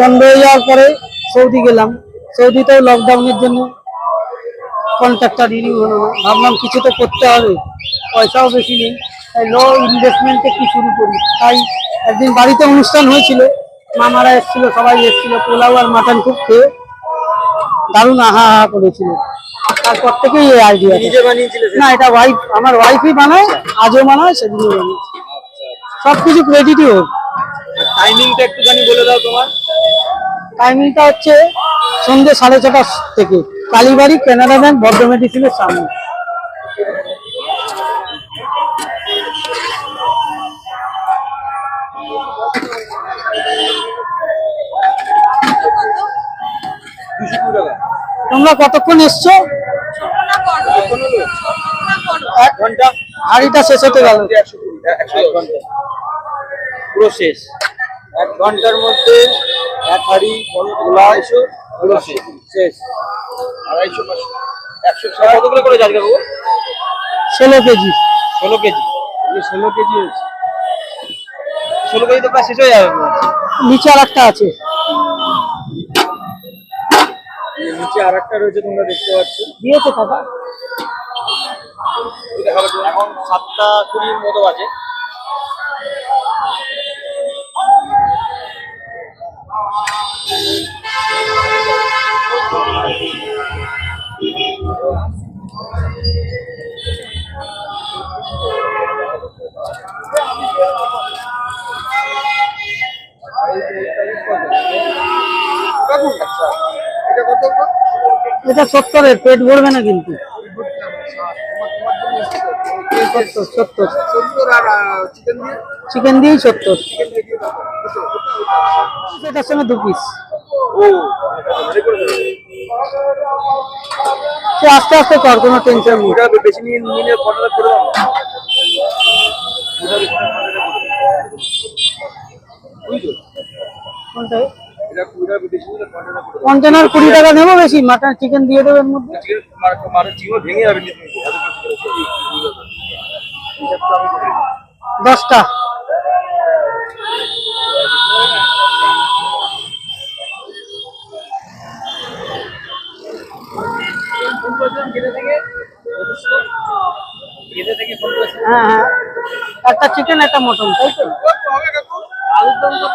বন্ধ হয়ে যাওয়ার পরে সৌদি গেলাম। সৌদিতেও লকডাউনের জন্য কন্ট্রাক্টটা রিনিউ হলো না। ভাবলাম কিছু তো করতে হবে পয়সাও বেশি নেই। তাই লো ইনভেস্টমেন্টে কি শুরু করি? তাই একদিন বাড়িতে অনুষ্ঠান হয়েছিল মামারা এসেছিল সবাই এসেছিল পোলাও আর মাটন খুব খেয়ে দারুণ আহা আহা করেছিল। তারপর থেকেই এই আইডিয়া না এটা ওয়াইফ আমার ওয়াইফই বানায় আজও বানায় সেদিনও বানিয়েছে। সব কিছু ক্রেডিটই হোক টাইমিংটা একটুখানি বলে দাও তোমার। টাইমিংটা হচ্ছে সন্ধ্যে সাড়ে ছটা থেকে। কালীবাড়ি কেনাডা ব্যাংক বদ্ধ মেডিসিনের সামনে। তোমরা কতক্ষণ এসছো? হাড়িটা শেষ হতে গেল। পুরো শেষ। এক ঘণ্টার মধ্যে এক হাড়ি পুরো শেষ শেষ। আড়াইশো একশো কতগুলো করে যাচ্ছে বাবু? ষোলো কেজি। ষোলো কেজি। ষোলো কেজি হয়েছে। ষোলো কেজি তো প্রায় শেষ হয়ে যাবে নিচে আর একটা আছে। নিচে আর একটা রয়েছে তোমরা দেখতে পাচ্ছ। দিয়েছে টাকা এখন সাতটা কুড়ির মতো আছে এটা সত্তরের, পেট ভরবে না কিন্তু। চিকেন দিয়ে দিয়েই সত্তর। এটার সঙ্গে দু পিস আস্তে আস্তে কর, কোনো টেনশন নেই ওটা বেশি নিয়ে নিলে কতটা করে দাও ওটা বেশি নিয়ে কতটা করে দাও? বুঝছ? কোনটায়? কন্টেনার কুড়ি টাকা নেব বেশি মাটন চিকেন দিয়ে দেবো এর মধ্যে। দশটা। হ্যাঁ হ্যাঁ। একটা চিকেন একটা মটন তাই তো? আলুর দাম কত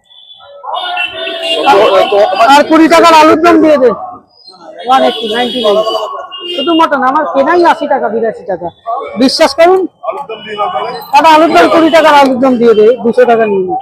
আর কুড়ি টাকার আলুর দাম দিয়ে দে। ওয়ান এইটি নাইনটি নাইন শুধু মটন, আমার কেনাই আশি টাকা, বিরাশি টাকা। বিশ্বাস করুন? দাদা আলুর দাম কুড়ি টাকার আলুর দাম দিয়ে দে, দুশো টাকা নিয়ে নিই